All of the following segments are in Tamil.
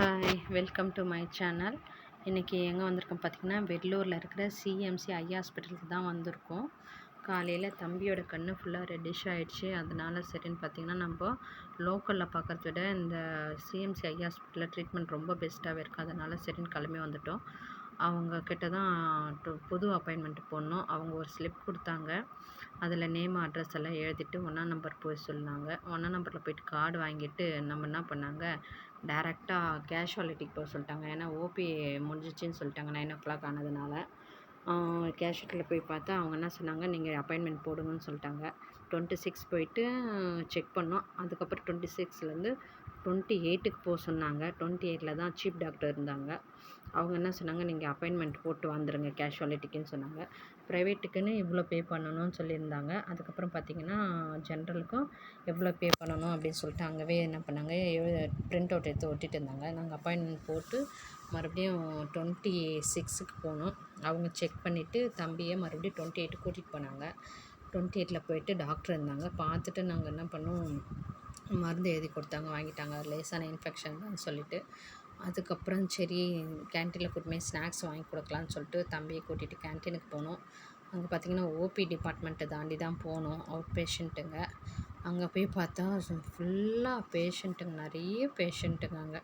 Hi welcome to my channel இன்றைக்கி எங்கே வந்திருக்கோம் பார்த்திங்கன்னா வெள்ளூரில் இருக்கிற சிஎம்சி ஐ ஹாஸ்பிட்டலுக்கு தான் வந்திருக்கோம். காலையில் தம்பியோட கண் ஃபுல்லாக ரெட்டிஷ் ஆகிடுச்சு அதனால சரின்னு பார்த்திங்கன்னா நம்ம லோக்கலில் பார்க்குறத விட இந்த சிஎம்சி ஐ ஹாஸ்பிட்டலில் ட்ரீட்மெண்ட் ரொம்ப பெஸ்ட்டாகவே இருக்குது அதனால் சரின்னு கிளம்பி வந்துட்டோம். அவங்கக்கிட்ட தான் டு புது அப்பாயின்மெண்ட் போடணும். அவங்க ஒரு ஸ்லிப் கொடுத்தாங்க. அதில் நேம் அட்ரஸ் எல்லாம் எழுதிட்டு ஒன்றாம் நம்பர் போய் சொன்னாங்க. ஒன்றாம் நம்பரில் போய்ட்டு கார்டு வாங்கிட்டு நம்ம என்ன பண்ணாங்க? டேரெக்டாக கேஷுவாலிட்டிக்கு போக சொல்லிட்டாங்க. ஏன்னா ஓபி முடிஞ்சிச்சின்னு சொல்லிட்டாங்க நைன் ஓ கிளாக் ஆனதுனால கேஷுவலிட்டியில் போய் பார்த்தா அவங்க என்ன சொன்னாங்க? நீங்கள் அப்பாயின்மெண்ட் போடுங்கன்னு சொல்லிட்டாங்க. டுவெண்ட்டி சிக்ஸ் போயிட்டு செக் பண்ணோம். அதுக்கப்புறம் டுவெண்ட்டி சிக்ஸ்லேருந்து டுவெண்ட்டி எயிட்டுக்கு போக சொன்னாங்க. டுவெண்ட்டி எயிட்டில் தான் சீஃப் டாக்டர் இருந்தாங்க. அவங்க என்ன சொன்னாங்க நீங்கள் அப்பாயின்மெண்ட் போட்டு வந்துடுங்க கேஷுவாலிட்டிக்குன்னு சொன்னாங்க. ப்ரைவேட்டுக்குன்னு இவ்வளோ பே பண்ணணும்னு சொல்லியிருந்தாங்க. அதுக்கப்புறம் பார்த்தீங்கன்னா ஜென்ரலுக்கும் எவ்வளோ பே பண்ணணும் அப்படின்னு சொல்லிட்டு அங்கேவே என்ன பண்ணாங்க பிரிண்ட் அவுட் எடுத்து ஒட்டிட்டு இருந்தாங்க. நாங்கள் அப்பாயின்மெண்ட் போட்டு மறுபடியும் டுவெண்ட்டி சிக்ஸுக்கு போனோம். அவங்க செக் பண்ணிவிட்டு தம்பியை மறுபடியும் டுவெண்ட்டி எயிட்டு கூட்டிகிட்டு போனாங்க. டுவெண்ட்டி எயிட்டில் போயிட்டு டாக்டர் இருந்தாங்க. பார்த்துட்டு நாங்கள் என்ன பண்ணோம் மருந்து எழுதி கொடுத்தாங்க வாங்கிட்டாங்க. லேசான இன்ஃபெக்ஷன் தான் சொல்லிவிட்டு அதுக்கப்புறம் சரி கேன்டீனில் போய் ஸ்நாக்ஸ் வாங்கி கொடுக்கலான்னு சொல்லிட்டு தம்பியை கூட்டிகிட்டு கேன்டீனுக்கு போனோம். அங்கே பார்த்திங்கன்னா ஓபி டிபார்ட்மெண்ட்டை தாண்டி தான் போனோம் அவுட் பேஷண்ட்டுங்க அங்கே போய் பார்த்தா ஃபுல்லாக பேஷண்ட்டுங்க நிறைய பேஷண்ட்டுங்க அங்கே.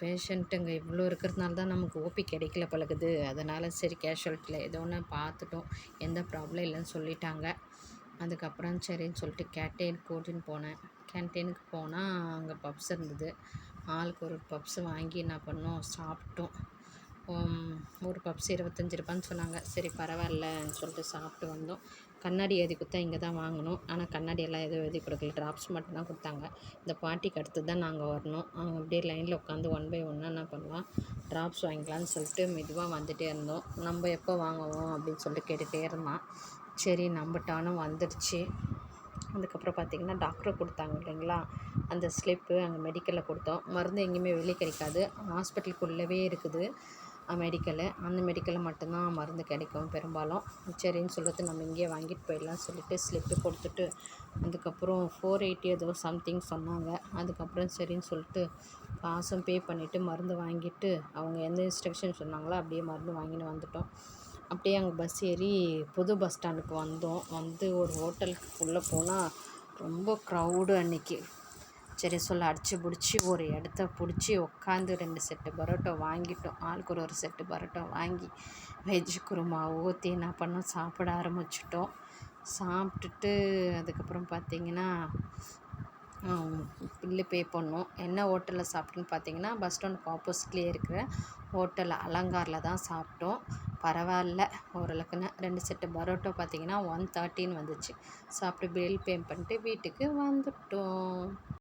பேஷண்ட்டுங்க இவ்வளோ இருக்கிறதுனால தான் நமக்கு ஓபி கிடைக்கல பழகுது. அதனால் சரி கேஷுவல்ட்டியில் ஏதோ ஒன்று பார்த்துட்டோம். எந்த ப்ராப்ளம் இல்லைன்னு சொல்லிட்டாங்க. அதுக்கப்புறம் சரின்னு சொல்லிட்டு கேன்டீன் கூட்டின்னு போனேன். கேன்டீனுக்கு போனால் அங்கே பப்ஸ் இருந்தது. ஆளுக்கு ஒரு பப்ஸ் வாங்கி என்ன பண்ணோம் சாப்பிட்டோம். ஒரு பப்ஸ் இருபத்தஞ்சி ரூபான்னு சொன்னாங்க. சரி பரவாயில்லன்னு சொல்லிட்டு சாப்பிட்டு வந்தோம். கண்ணாடி எழுதி கொடுத்தா இங்கே தான் வாங்கணும். ஆனால் கண்ணாடி எல்லாம் எதுவும் எழுதி கொடுக்கல. ட்ராப்ஸ் மட்டும் தான் கொடுத்தாங்க. இந்த பாட்டிக்கு அடுத்து தான் நாங்கள் வரணும். அவங்க அப்படியே லைனில் உட்காந்து ஒன் பை ஒன்னாக என்ன பண்ணலாம் ட்ராப்ஸ் வாங்கிக்கலான்னு சொல்லிட்டு மெதுவாக வந்துகிட்டே இருந்தோம். நம்ம எப்போ வாங்குவோம் அப்படின்னு சொல்லிட்டு கேட்டுகிட்டே இருந்தான். சரி நம்பிட்டானும் வந்துடுச்சு. அதுக்கப்புறம் பார்த்திங்கன்னா டாக்டர் கொடுத்தாங்க இல்லைங்களா? அந்த ஸ்லிப்பு அங்கே மெடிக்கலில் கொடுத்தோம். மருந்து எங்கேயுமே வெளியே கிடைக்காது. ஹாஸ்பிட்டலுக்குள்ளவே இருக்குது மெடிக்கலு அந்த மெடிக்கலில் மட்டும்தான் மருந்து கிடைக்கும் பெரும்பாலும். சரின்னு சொல்லிட்டு நம்ம இங்கேயே வாங்கிட்டு போயிடலாம் சொல்லிட்டு ஸ்லிப்பு கொடுத்துட்டு அதுக்கப்புறம் ஃபோர் எயிட்டி ஏதோ சம்திங் சொன்னாங்க. அதுக்கப்புறம் சரின்னு சொல்லிட்டு காசும் பே பண்ணிவிட்டு மருந்து வாங்கிட்டு அவங்க எந்த இன்ஸ்ட்ரக்ஷன் சொன்னாங்களோ அப்படியே மருந்து வாங்கின்னு வந்துட்டோம். அப்படியே அங்கே பஸ் ஏறி புது பஸ் ஸ்டாண்டுக்கு வந்தோம். வந்து ஒரு ஹோட்டலுக்கு உள்ளே போனால் ரொம்ப க்ரௌடு அன்றைக்கி சரி சொல்ல அடித்து பிடிச்சி ஒரு இடத்த பிடிச்சி உட்காந்து ரெண்டு செட்டு பரோட்டா வாங்கிட்டோம். ஆளுக்கு ஒரு ஒரு செட்டு பரோட்டா வாங்கி வெஜ்ஜு குருமா ஊற்றி என்ன பண்ணோம் சாப்பிட ஆரம்பிச்சிட்டோம். சாப்பிட்டுட்டு அதுக்கப்புறம் பார்த்திங்கன்னா பில்லு பே பண்ணோம். என்ன ஹோட்டலில் சாப்பிட்டோன்னு பார்த்தீங்கன்னா பஸ் ஸ்டாண்டுக்கு ஆப்போசிட்லேயே இருக்கிற ஹோட்டல் அலங்காரில் தான் சாப்பிட்டோம். பரவாயில்ல ஓரளவுக்குன்னு. ரெண்டு செட்டு பரோட்டா பார்த்தீங்கன்னா ஒன் தேர்ட்டின்னு வந்துச்சு. சாப்பிட்டு பில் பே பண்ணிட்டு வீட்டுக்கு வந்துட்டோம்.